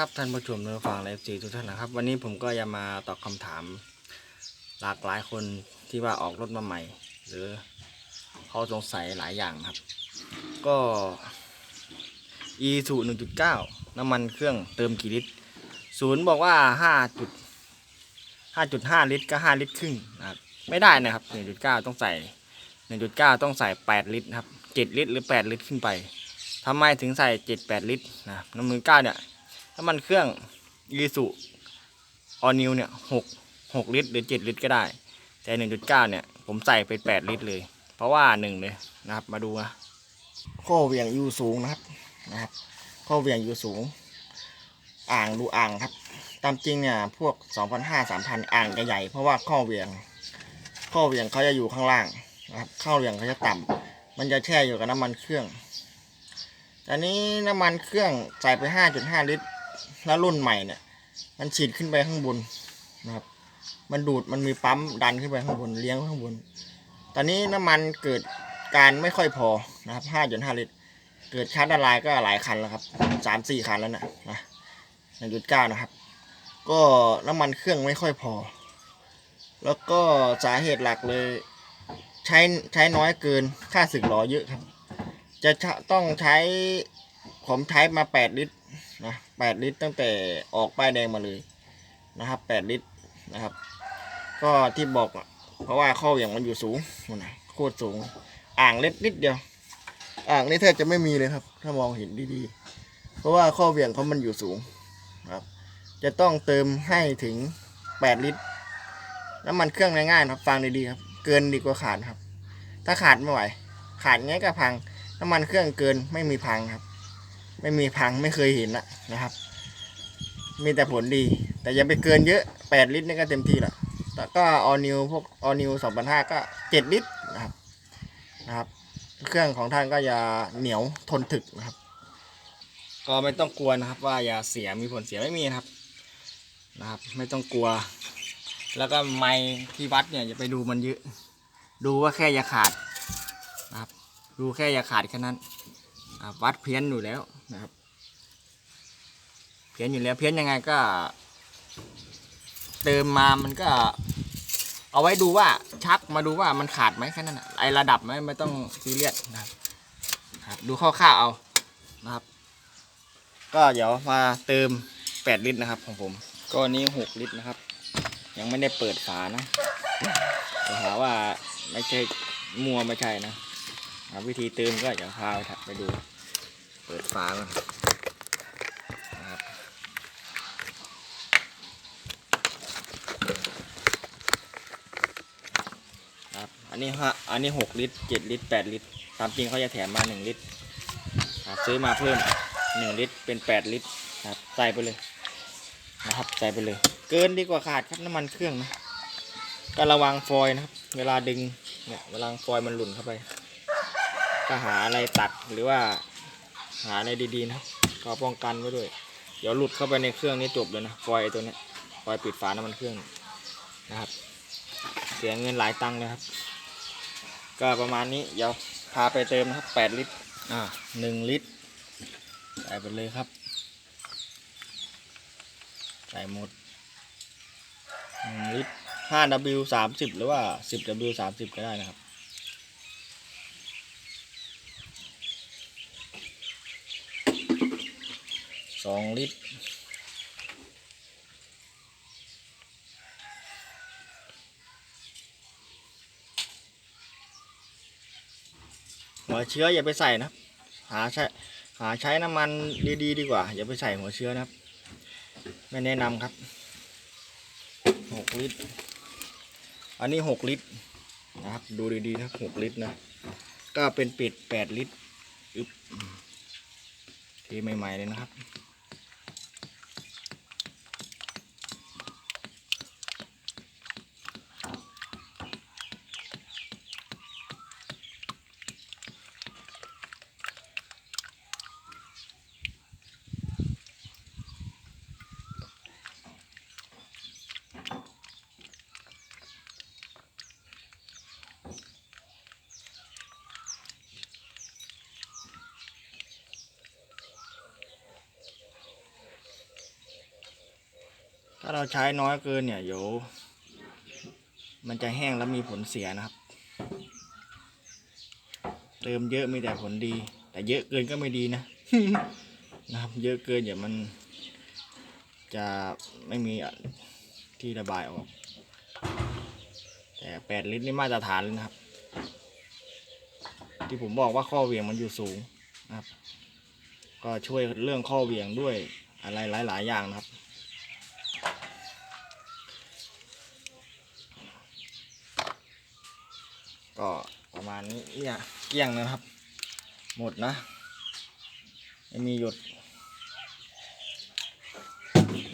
ครับท่านผู้ชมเนื้อฟังไลฟ์ซีทุกท่านนะครับ วันนี้ผมก็จะมาตอบคำถาม หลากหลายคนที่ว่าออกรถมาใหม่ หรือเขาสงสัยหลายอย่างครับ ก็ e สูหนึ่งจุดเก้าน้ำมันเครื่องเติมกี่ลิตรศูนย์บอกว่าห้าจุดห้าจุดห้าลิตรก็ห้าลิตรครึ่งนะครับไม่ได้นะครับหนึ่งจุดเก้าต้องใส่หนึ่งจุดเก้าต้องใส่แปดลิตรครับเจ็ดลิตรหรือแปดลิตรขึ้นไปทำไมถึงใส่เจ็ดแปดลิตรนะน้ำมันเก้าเนี่ย น้ำมันเครื่องยีสุออนิวเนี่ยหกหกลิตรหรือเจ็ดลิตรก็ได้ แต่หนึ่งจุดเก้าเนี่ย ผมใส่ไปแปดลิตรเลย เพราะว่าหนึ่งเลยนะครับ มาดูนะข้อเหวี่ยงอยู่สูงนะครับนะครับข้อเหวี่ยงอยู่สูง อ่างดูอ่างครับ ตามจริงเนี่ยพวกสองพันห้าสามพันอ่างจะใหญ่ เพราะว่าข้อเหวี่ยง ข้อเหวี่ยงเขาจะอยู่ข้างล่างนะครับข้อเหวี่ยงเขาจะต่ำมันจะแช่อยู่กับน้ำมันเครื่องแต่นี้น้ำมันเครื่องใส่ไปห้าจุดห้าลิตร แล้วรุ่นใหม่เนี่ย มันฉีดขึ้นไปข้างบนนะครับ มันดูดมันมีปั๊มดันขึ้นไปข้างบนเลี้ยงข้างบน ตอนนี้น้ำมันเกิดการไม่ค่อยพอนะครับห้าจุดห้าลิตร เกิดชาร์จละลายก็หลายคันแล้วครับสามสี่คันแล้วนะนะหนึ่งจุดเก้านะครับ ก็น้ำมันเครื่องไม่ค่อยพอ แล้วก็สาเหตุหลักเลย ใช้ใช้น้อยเกินค่าสึกหล้อเยอะครับ จะต้องใช้ผมใช้มาแปดลิตร นะแปดลิตรตั้งแต่ออกป้ายแดงมาเลยนะครับแปดลิตรนะครับ ก็ที่บอกเพราะว่าข้อเหวี่ยงมันอยู่สูงนะโคตรสูง อ่างเล็กนิดเดียว อ่างนี่แทบจะไม่มีเลยครับ ถ้ามองเห็นดีๆ เพราะว่าข้อเหวี่ยงเขามันอยู่สูงครับ จะต้องเติมให้ถึงแปดลิตรน้ำมันเครื่องง่ายๆนะครับ ฟังดีๆครับ เกินดีกว่าขาดครับ ถ้าขาดไม่ไหว ขาดงี้ก็พัง น้ำมันเครื่องเกินไม่มีพังครับ ไม่มีพังไม่เคยเห็นละนะครับ มีแต่ผลดี แต่อย่าไปเกินเยอะ 8 ลิตรนี่ก็เต็มที่ละแต่ก็ออนิวพวกออนิว2,500ก็ 7 ลิตรนะครับนะครับ เครื่องของท่านก็จะเหนียวทนถึกนะครับ ก็ไม่ต้องกลัวนะครับ ว่ายาเสียมีผลเสียไม่มีนะครับนะครับ ไม่ต้องกลัว แล้วก็ไม้ที่วัดเนี่ยอย่าไปดูมันเยอะ ดูว่าแค่ยาขาดนะครับ ดูแค่ยาขาดแค่นั้นวัดเพี้ยนอยู่แล้ว นะครับ เพี้ยนอยู่แล้วเพี้ยนยังไงก็ เติมมามันก็ เอาไว้ดูว่าชักมาดูว่ามันขาดไหมแค่นั้นนะไอระดับไม่ไม่ต้องซีเรียสนะครับครับ ดูคร่าวเอานะครับ ก็เดี๋ยวมาเติม 8 ลิตรนะครับ ของผม ก็อันนี้6ลิตรนะครับ ยังไม่ได้เปิดฝานะจะหาว่าไม่ใช่มัวไม่ใช่นะวิธีเติมก็อย่างพาไปถัดไปดู เปิดฝาก่อนนะครับครับ อันนี้ฮะอันนี้หกลิตรเจ็ดลิตรแปดลิตร ตามจริงเขาจะแถมมาหนึ่งลิตรครับซื้อมาเพิ่มหนึ่งลิตรเป็นแปดลิตรครับใส่ไปเลยนะครับใส่ไปเลย เกินดีกว่าขาดครับน้ำมันเครื่องนะก็ระวังฟอยนะครับ เวลาดึงเนี่ยเวลาฟอยมันหล่นเข้าไปก็หาอะไรตัดหรือว่า หาอะไรดีๆนะก็ป้องกันไว้ด้วย เดี๋ยวหลุดเข้าไปในเครื่องนี้จบเลยนะฟอยไอ้ตัวนี้ฟอยปิดฝาน้ำมันเครื่องนะครับ เสียเงินหลายตังค์เลยครับ ก็ประมาณนี้เดี๋ยวพาไปเติมนะครับแปดลิตรอ่าหนึ่งลิตรใส่ไปเลยครับ ใส่หมดหนึ่งลิตรห้า W สามสิบหรือว่าสิบ W สามสิบก็ได้นะครับ สองลิตร หัวเชื้ออย่าไปใส่นะ หาใช้หาใช้น้ำมันดีๆ ดีกว่า อย่าไปใส่หัวเชื้อนะครับ ไม่แนะนำครับหกลิตร อันนี้หกลิตรนะครับ ดูดีๆนะหกลิตรนะ ก็เป็นปิดแปดลิตรอึบทีใหม่ ๆ เลยนะครับ ถ้าเราใช้น้อยเกินเนี่ยเดี๋ยวมันจะแห้งแล้วมีผลเสียนะครับ เติมเยอะมีแต่ผลดี แต่เยอะเกินก็ไม่ดีนะ นะครับ เยอะเกินเดี๋ยวมัน จะไม่มีที่ระบายออก แต่แปดลิตรนี่มาตรฐานเลยนะครับ ที่ผมบอกว่าข้อเวียงมันอยู่สูงนะครับ ก็ช่วยเรื่องข้อเวียงด้วยอะไรหลาย ๆ อย่างนะครับ ก็ประ มาณนี้เนี่ยเกลี้ยงนะครับ หมดนะไม่มีหยด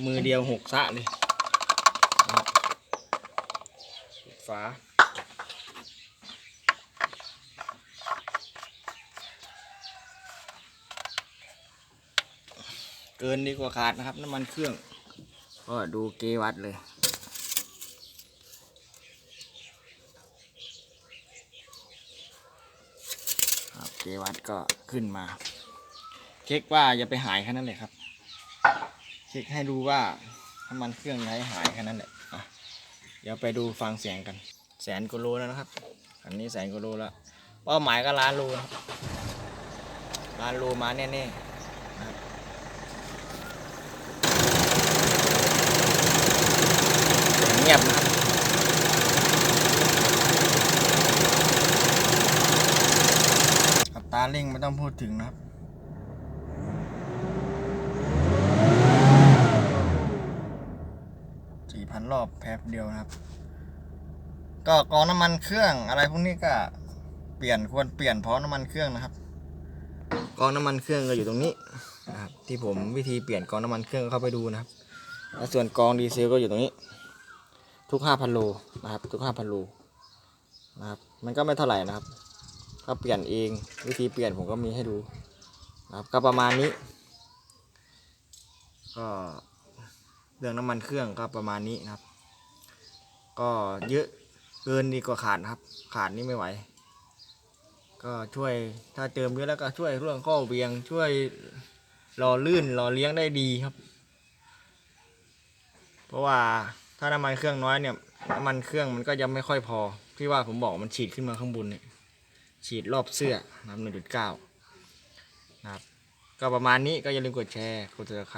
มือเดียวหกซะเลยนะครับปิดฝาเกินดีกว่าขาดนะครับน้ำมันเครื่อง ก็ดูเกวัดเลย ครับ เกวัดก็ขึ้นมา เช็คว่าอย่าไปหายแค่นั้นเลยครับ เช็คให้ดูว่าน้ำมันเครื่องอย่าให้หายแค่นั้นแหละอะเดี๋ยวไปดูฟังเสียงกัน แสนกว่าโลแล้วนะครับ อันนี้แสนกว่าโลแล้วเป้าหมายก็ล้านโลนะครับล้านโลมาแน่ๆนะครับเสียเงียบนะครับ อั ต้องพูดถึงนะครับ สี่พันรอบแป๊บเดียวนะครับ ก็กองน้ำมันเครื่องอะไรพวกนี้ก็เปลี่ยนควรเปลี่ยนเพราะน้ำมันเครื่องนะครับ กองน้ำมันเครื่องก็อยู่ตรงนี้นะครับที่ผมวิธีเปลี่ยนกองน้ำมันเครื่องเข้าไปดูนะครับแล้วส่วนกองดีเซลก็อยู่ตรงนี้ ทุก5,000โลนะครับ ทุก5,000โลนะครับ มันก็ไม่เท่าไหร่นะครับ ก็เปลี่ยนเอง วิธีเปลี่ยนผมก็มีให้ดูนะครับก็ประมาณนี้ ก็เรื่องน้ำมันเครื่องก็ประมาณนี้นะครับ ก็เยอะเกินดีกว่าขาดครับ ขาดนี่ไม่ไหว ก็ช่วยถ้าเติมเยอะแล้วก็ช่วยเรื่องข้อเวียง ช่วยรอลื่นรอเลี้ยงได้ดีครับ เพราะว่าถ้าน้ำมันเครื่องน้อยเนี่ยน้ำมันเครื่องมันก็ยังไม่ค่อยพอ ที่ว่าผมบอกมันฉีดขึ้นมาข้างบนเนี่ย ฉีดรอบเสื้อนะครับหนึ่งจุดเก้านะครับก็ประมาณนี้ก็อย่าลืมกดแชร์กดติดตาม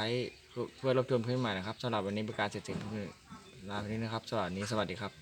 เพื่อรับชมคลิปใหม่นะครับสำหรับวันนี้ประการเสร็จสิ้นทุกเรื่องลาไปนี้นะครับสำหรับวันนี้สวัสดีครับ